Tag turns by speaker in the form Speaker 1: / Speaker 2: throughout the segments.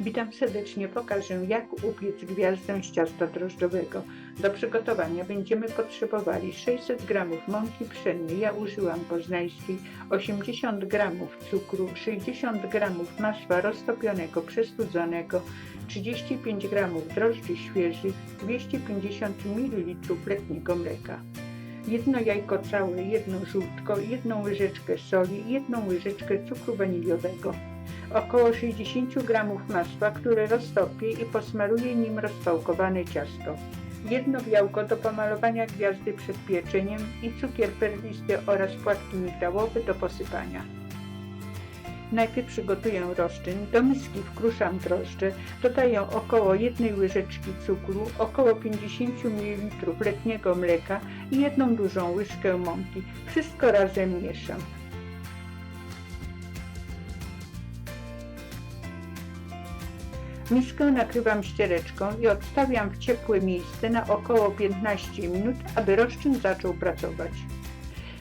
Speaker 1: Witam serdecznie. Pokażę jak upiec gwiazdę z ciasta drożdżowego. Do przygotowania będziemy potrzebowali 600 g mąki pszennej, ja użyłam poznańskiej, 80 g cukru, 60 g masła roztopionego, przestudzonego, 35 g drożdży świeżych, 250 ml letniego mleka. Jedno jajko całe, jedno żółtko, jedną łyżeczkę soli, jedną łyżeczkę cukru waniliowego około 60 g masła, które roztopię i posmaruję nim rozpałkowane ciasto. Jedno białko do pomalowania gwiazdy przed pieczeniem i cukier perlisty oraz płatki migdałowe do posypania. Najpierw przygotuję roszczyn. Do miski wkruszam drożdże, dodaję około jednej łyżeczki cukru, około 50 ml letniego mleka i jedną dużą łyżkę mąki. Wszystko razem mieszam. Miskę nakrywam ściereczką i odstawiam w ciepłe miejsce na około 15 minut, aby rozczyn zaczął pracować.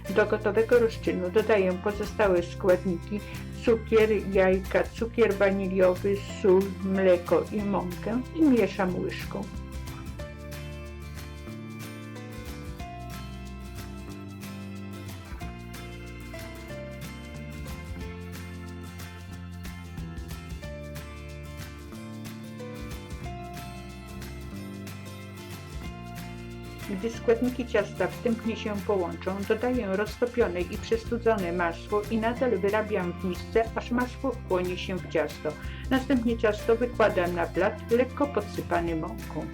Speaker 1: Do gotowego rozczynu dodaję pozostałe składniki cukier, jajka, cukier waniliowy, sól, mleko i mąkę i mieszam łyżką. Gdy składniki ciasta wstępnie się połączą, dodaję roztopione i przestudzone masło i nadal wyrabiam w misce, aż masło wchłonie się w ciasto. Następnie ciasto wykładam na blat, lekko podsypany mąką.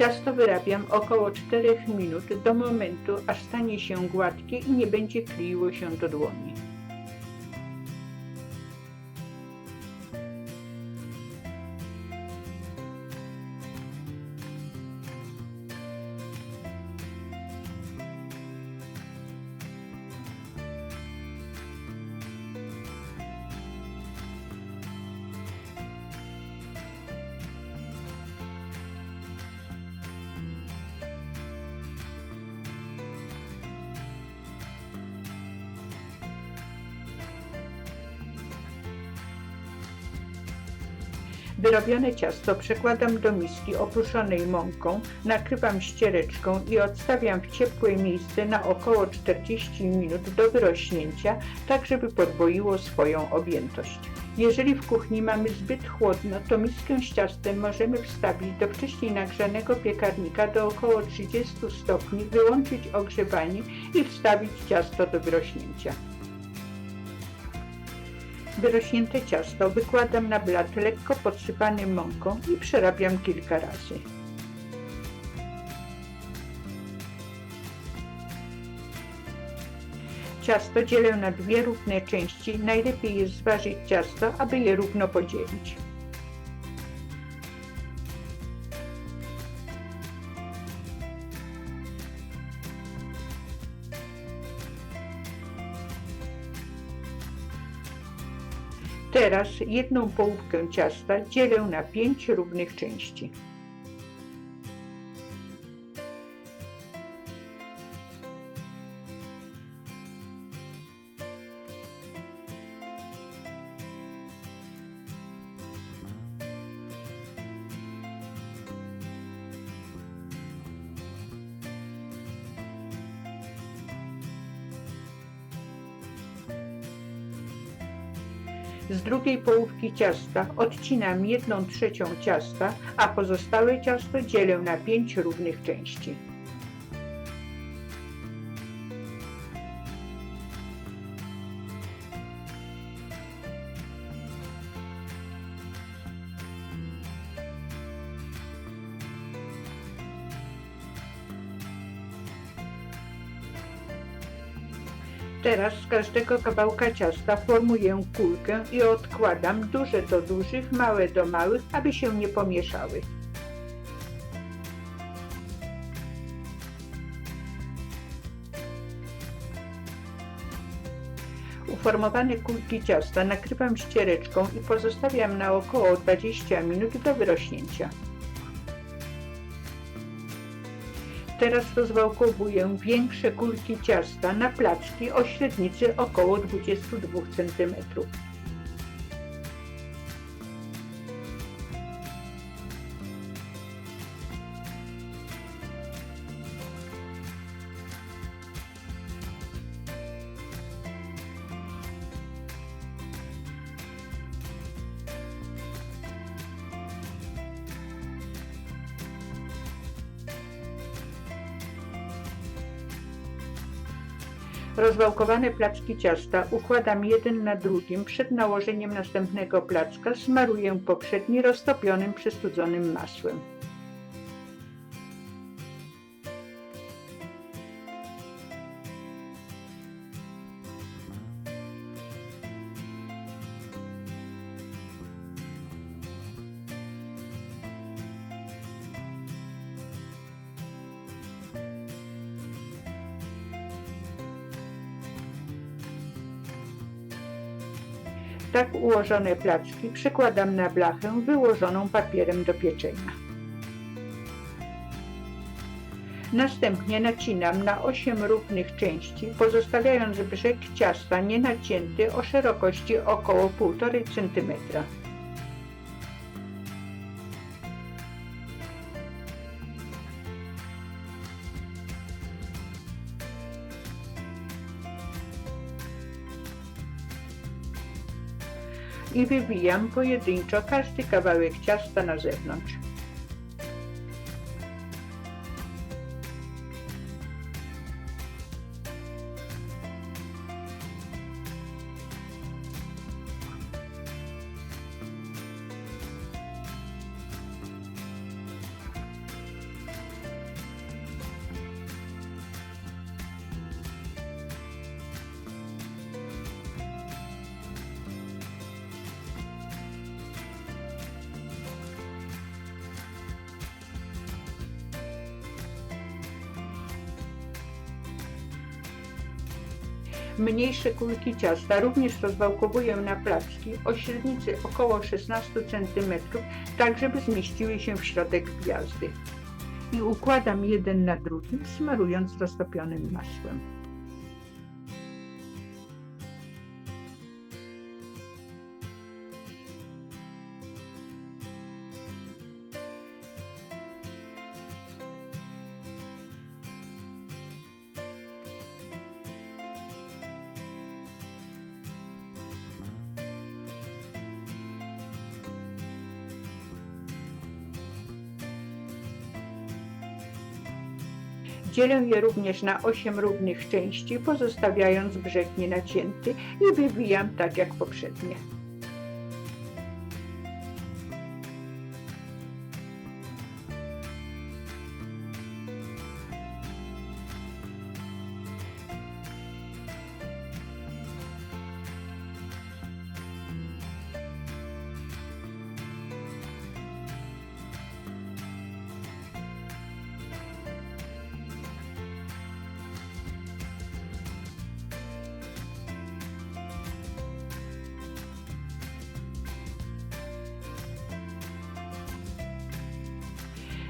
Speaker 1: Ciasto wyrabiam około 4 minut do momentu, aż stanie się gładkie i nie będzie kleiło się do dłoni. Wyrobione ciasto przekładam do miski opruszonej mąką, nakrywam ściereczką i odstawiam w ciepłe miejsce na około 40 minut do wyrośnięcia, tak żeby podwoiło swoją objętość. Jeżeli w kuchni mamy zbyt chłodno, to miskę z ciastem możemy wstawić do wcześniej nagrzanego piekarnika do około 30 stopni, wyłączyć ogrzewanie i wstawić ciasto do wyrośnięcia. Wyrośnięte ciasto wykładam na blat lekko podsypany mąką i przerabiam kilka razy. Ciasto dzielę na dwie równe części. Najlepiej jest zważyć ciasto, aby je równo podzielić. Teraz jedną połówkę ciasta dzielę na pięć równych części. Z drugiej połówki ciasta odcinam jedną trzecią ciasta, a pozostałe ciasto dzielę na pięć równych części. Teraz z każdego kawałka ciasta formuję kulkę i odkładam duże do dużych, małe do małych, aby się nie pomieszały. Uformowane kulki ciasta nakrywam ściereczką i pozostawiam na około 20 minut do wyrośnięcia. Teraz rozwałkowuję większe kulki ciasta na placki o średnicy około 22 cm. Rozwałkowane placki ciasta układam jeden na drugim. Przed nałożeniem następnego placka smaruję poprzedni roztopionym przestudzonym masłem. Tak ułożone placki przekładam na blachę wyłożoną papierem do pieczenia. Następnie nacinam na 8 równych części, pozostawiając brzeg ciasta nienacięty o szerokości około 1,5 cm. I wywijam pojedynczo każdy kawałek ciasta na zewnątrz. Mniejsze kulki ciasta również rozwałkowuję na placki o średnicy około 16 cm, tak żeby zmieściły się w środek gwiazdy. I układam jeden na drugim, smarując roztopionym masłem. Dzielę je również na 8 równych części, pozostawiając brzeg nienacięty i wywijam tak jak poprzednie.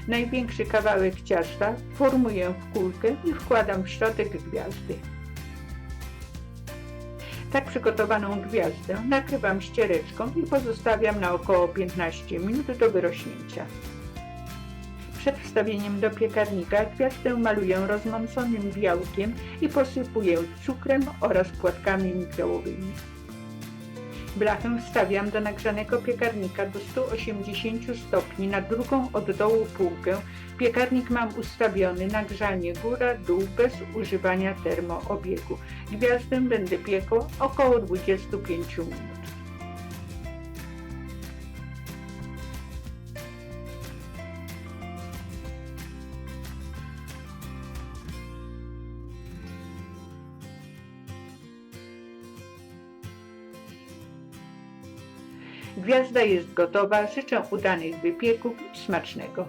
Speaker 1: Największy kawałek ciasta formuję w kulkę i wkładam w środek gwiazdy. Tak przygotowaną gwiazdę nakrywam ściereczką i pozostawiam na około 15 minut do wyrośnięcia. Przed wstawieniem do piekarnika gwiazdę maluję rozmąconym białkiem i posypuję cukrem oraz płatkami migdałowymi. Blachę wstawiam do nagrzanego piekarnika do 180 stopni na drugą od dołu półkę. Piekarnik mam ustawiony na grzanie góra-dół bez używania termoobiegu. Gwiazdę będę piekła około 25 minut. Gwiazda jest gotowa. Życzę udanych wypieków i smacznego.